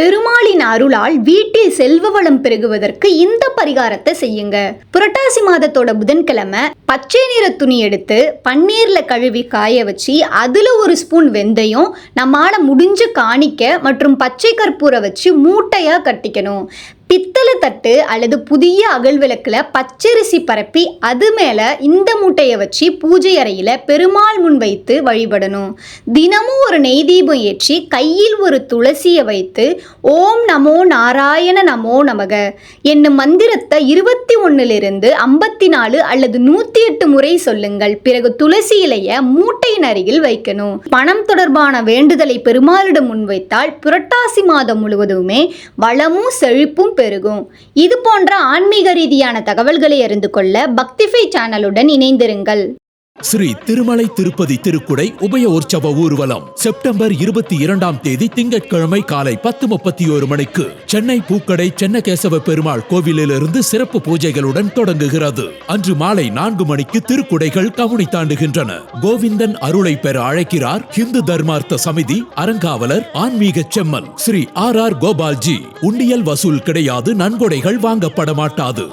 பெருமாளின் அருளால் வீட்டில் செல்வ வளம் பெருகுவதற்கு இந்த பரிகாரத்தை செய்யுங்க. புரட்டாசி மாதத்தோட புதன்கிழமை பச்சை நிற துணி எடுத்து பன்னீர்ல கழுவி காய வச்சு அதுல ஒரு ஸ்பூன் வெந்தயம் நம்மால முடிஞ்ச காணிக்க மற்றும் பச்சை கற்பூரை வச்சு மூட்டையா கட்டிக்கணும். பித்த தட்டு அல்லது புதிய அகல் விளக்குல பச்சரிசி பரப்பி அது மேல இந்த மூட்டையை வச்சு பூஜை அறையில பெருமாள் முன் வைத்து வழிபடணும். தினமும் ஒரு நெய் தீபம் ஏற்றி கையில் ஒரு துளசியை வைத்து ஓம் நமோ நாராயண நமோ நமக என்னும் மந்திரத்தை இருபத்தி ஒன்றிலிருந்து ஐம்பத்தி நாலு அல்லது நூற்றி எட்டு முறை சொல்லுங்கள். பிறகு துளசி இலைய மூட்டையின் அருகில் வைக்கணும். பணம் தொடர்பான வேண்டுதலை பெருமாளிடம் முன்வைத்தால் புரட்டாசி மாதம் முழுவதுமே வளமும் செழிப்பும் பெருகும். இது போன்ற ஆன்மீக ரீதியான தகவல்களை அறிந்து கொள்ள பக்திஃபை சேனலுடன் இணைந்திருங்கள். ஸ்ரீ திருமலை திருப்பதி திருக்குடை உபய உற்சவ ஊர்வலம் செப்டம்பர் இருபத்தி இரண்டாம் தேதி திங்கட்கிழமை காலை பத்து முப்பத்தி ஒரு மணிக்கு சென்னை பூக்கடை சென்னகேசவ பெருமாள் கோவிலிலிருந்து சிறப்பு பூஜைகளுடன் தொடங்குகிறது. அன்று மாலை நான்கு மணிக்கு திருக்குடைகள் கவுனி தாண்டுகின்றன. கோவிந்தன் அருளை பெற அழைக்கிறார் ஹிந்து தர்மார்த்த சமிதி அறங்காவலர் ஆன்மீக செம்மல் ஸ்ரீ ஆர் ஆர் கோபால்ஜி. உண்டியல் வசூல் கிடையாது நன்கொடைகள் வாங்கப்பட மாட்டாது